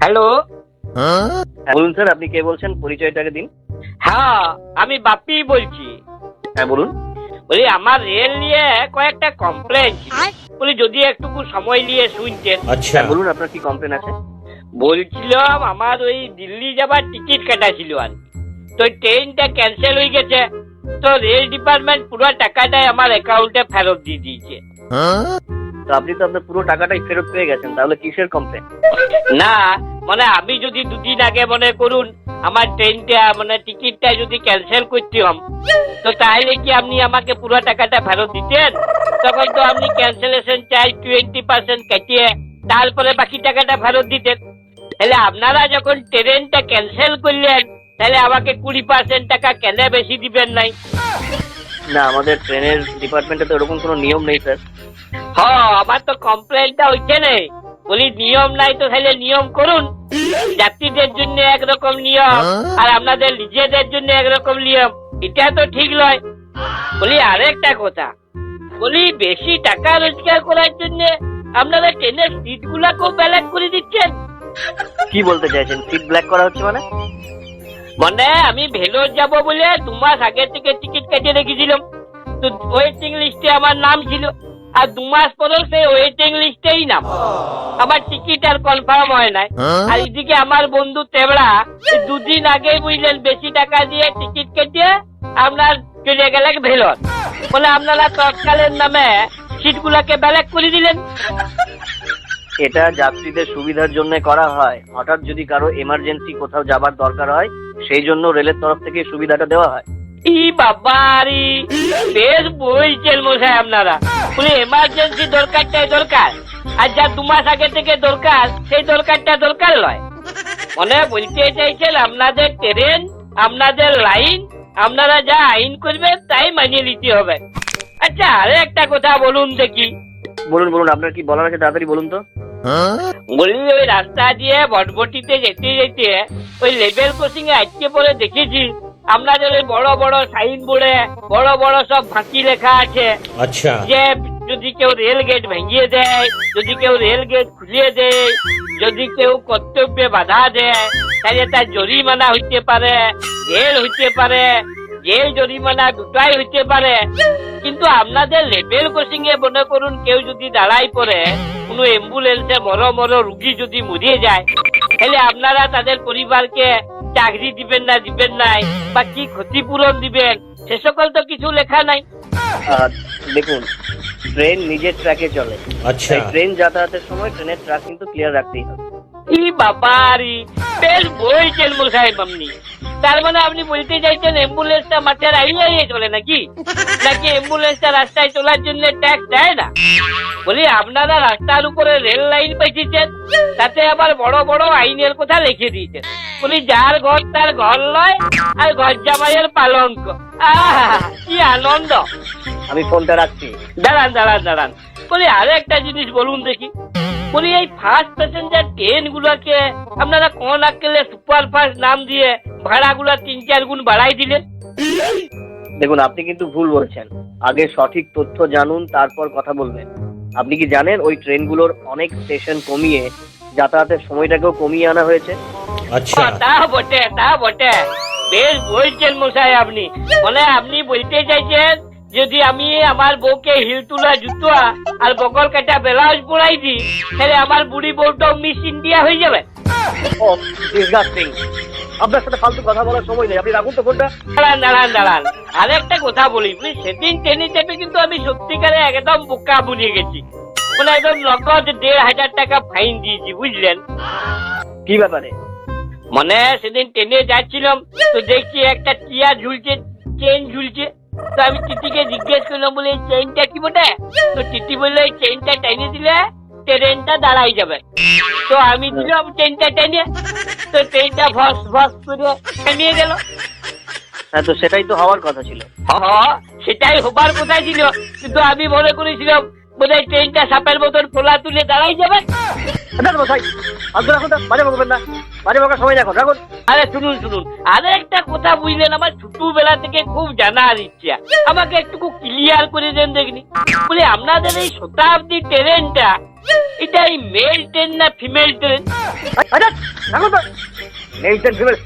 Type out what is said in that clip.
Hello. হ্যাঁ, বলুন sir আপনি কে বলছেন? পরিচয়টাকে দিন। হ্যাঁ আমি বাপি বলছি। হ্যাঁ বলুন। বলি আমার রেল নিয়ে কয়েকটা কমপ্লেন বলি যদি একটুকু সময় নিয়ে শুনছেন আচ্ছা। হ্যাঁ, বলুন আপনার কি কমপ্লেন আছে? বলছিলাম আমার ওই দিল্লি যাবার টিকিট কাটা ছিল আর তো ট্রেনটা ক্যান্সেল হয়ে গেছে। তো রেল ডিপার্টমেন্ট পুরো টাকাটাই আমার অ্যাকাউন্টে ফেরত দিয়ে দিয়েছে। হ্যাঁ। তো আপনি তো আপনার পুরো টাকাটাই ফেরত পেয়ে গেছেন তাহলে কিসের কমপ্লেন না মানে আমি যদি দুদিন আগে মনে করুন আমার ট্রেনটা মানে টিকিটটা যদি ক্যান্সেল করতাম তো তাহলে কি আপনি আমাকে পুরো টাকাটা ফেরত দিতেন? তখন তো আপনি ক্যান্সেলেশন চার্জ টোয়েন্টি পার্সেন্ট কাটিয়ে তারপরে বাকি টাকাটা ফেরত দিতেন। তাহলে আপনারা যখন ট্রেনটা ক্যান্সেল করলেন তাহলে আমাকে কুড়ি পার্সেন্ট টাকা কেন বেশি দিবেন নাই? না আমাদের ট্রেনের ডিপার্টমেন্টে তো এরকম কোনো নিয়ম নেই স্যার হ আমার তো কমপ্লেনটা হচ্ছে নেই বলি নিয়ম নাই তো তাহলে নিয়ম করুন। যাত্রীদের জন্য একরকম নিয়ম আর আপনাদের নিজেদের জন্য একরকম নিয়ম। এটা তো ঠিক নয়। বলি আরেকটা কথা। বলি বেশি টাকা রোজগার করার জন্য আপনারা ট্রেনের সিট গুলাকেও ব্যালেন্স করে দিচ্ছেন? কি বলতে চাইছেন? সিট ব্ল্যাক করা হচ্ছে মানে? মানে আমি ভেলোর যাব বলে দু মাস আগে থেকে টিকিট কেটে রেখেছিলাম। তো ওয়েটিং লিস্টে আমার নাম ছিল। আর দু মাস পরেও সেই ওয়েটিং লিস্টেই নাম। আমার টিকিট আর কনফার্ম হয় নাই। আর এদিকে আমার বন্ধু তেবড়া দুদিন আগেই বুঝলেন বেশি টাকা দিয়ে টিকিট কেটে আপনার চলে গেলেন ভেলোর। বলে আপনারা তৎকালের নামে সিট গুলাকে ব্যালেক করে দিলেন। এটা যাত্রীদের সুবিধার জন্য করা হয়। হঠাৎ যদি কারও এমার্জেন্সি কোথাও যাবার দরকার হয় সেই জন্য রেলের তরফ থেকে সুবিধাটা দেওয়া হয়। ই বাবারি বেশ বলছেন মশাই আপনারা। বলে এমার্জেন্সি দরকারটাই দরকার। আর যা দু মাস আগে থেকে দরকার সেই দরকারটা দরকার নয় মানে বলতে চাইছেন আপনাদের ট্রেন আপনাদের লাইন আপনারা যা আইন করবেন তাই মানিয়ে নিতে হবে। আচ্ছা আরে একটা কথা বলুন দেখি। বলুন বলুন আপনার কি বলার আছে তাড়াতাড়ি বলুন তো। বলি ওই রাস্তা দিয়ে বটবটিতে যেতে যেতে ওই লেভেল ক্রসিং এ আজকে পরে দেখেছি। আপনাদের ওই বড় বড় সাইন বোর্ডে বড় বড় সব ফাঁকি লেখা আছে। আচ্ছা। যে যদি কেউ রেল গেট ভেঙিয়ে দেয়, যদি কেউ রেল গেট খুলিয়ে দেয়, যদি কেউ কর্তব্যে বাধা দেয়, তাহলে তার জরিমানা হইতে পারে, জেল হইতে পারে, জেল জরিমানা দুটাই হইতে পারে। কিন্তু আপনাদের লেভেল ক্রসিং এ মনে করুন, কেউ যদি দাঁড়াই পড়ে, কোনো অ্যাম্বুলেন্সে মর মর রুগী যদি মরিয়ে যায়, তাহলে আপনারা তাদের পরিবারকে চাকরি দিবেন না, দিবেন নাই বা কি ক্ষতিপূরণ দিবেন, সে সকল তো কিছু লেখা নাই। দেখুন ট্রেন নিজের ট্র্যাকে চলে। আচ্ছা। ট্রেন যাতায়াতের সময় ট্রেনের ট্র্যাক কিন্তু ক্লিয়ার রাখতেই হবে। ই বাবারি বেশ বলছেন মুল সাহেব আপনি? তার মানে আপনি বলতে চাইছেন অ্যাম্বুলেন্সটা মাঠের আইয়ে চলে নাকি? নাকি অ্যাম্বুলেন্সটা রাস্তায় চলার জন্য ট্যাক্স দেয় না। বলি আপনারা রাস্তার উপরে রেল লাইন পেয়েছেন তাতে আবার বড় বড় আইনের কথা লিখে দিয়েছেন। বলি যার ঘর তার ঘর লয় আর ঘর জামাইয়ের পালঙ্ক কি আনন্দ। আমি ফোনটা রাখছি। দাঁড়ান দাঁড়ান দাঁড়ান। বলি আরও একটা জিনিস বলুন দেখি। বলি এই ফার্স্ট প্যাসেঞ্জার ট্রেন গুলোকে আপনারা কোন আক্কেলে সুপার ফাস্ট নাম দিয়ে ভাড়াগুলো তিন চার গুণ বাড়াই দিলেন? দেখুন আপনি কিন্তু ভুল বলছেন। আগে সঠিক তথ্য জানুন তারপর কথা বলবেন। আপনি কি জানেন ওই ট্রেনগুলোর অনেক স্টেশন কমিয়ে যাতায়াতের সময়টাকেও কমিয়ে আনা হয়েছে? আচ্ছা। তা বটে তা বটে। বেশ বলছেন মশাই আপনি। মানে আপনি বলতে চাইছেন যদি আমি আমার বউকে হিল তুলা জুতো আর বকল কাটা ব্লাউজ পরাই দিই তাহলে আমার বুড়ি বউটাও মিস ইন্ডিয়া হয়ে যাবে। আপনার সাথে ফালতু কথা বলার সময় নেই। আপনি রাখুন তো ফোনটা। দাঁড়ান দাঁড়ান দাঁড়ান। আরেকটা কথা বলি বুঝলি সেদিন ট্রেনে চেপে কিন্তু আমি সত্যিকারে একদম বোকা বুনিয়ে গেছি। মানে একদম নগদ দেড় হাজার টাকা ফাইন দিয়েছি বুঝলেন? কি ব্যাপারে? মানে সেদিন ট্রেনে যাচ্ছিলাম তো দেখছি একটা টিয়া ঝুলছে চেন ঝুলছে। তো আমি টিটিকে জিজ্ঞেস করলাম বলে এই চেনটা কি বটে? তো টিটি বলল এই চেনটা টেনে দিলে ট্রেনটা দাঁড়াই যাবে। তো আমি দিলাম ট্রেনটা টেনে তো ট্রেনটা ভস ভস করে থেমিয়ে গেল। হ্যাঁ তো সেটাই তো হওয়ার কথা ছিল। সেটাই হবার কথা ছিল। কিন্তু আমি মনে করেছিলাম বোধহয় ট্রেনটা সাপের মতন খোলা তুলে দাঁড়াই যাবে। আরে শুনুন শুনুন। আরে একটা কথা বুঝলেন আমার ছোটবেলা থেকে খুব জানার ইচ্ছা। আমাকে একটু ক্লিয়ার করে দেন দেখনি। বলে আপনাদের এই শতাব্দী ট্রেনটা এটা এই মেল ট্রেন না female train mail train female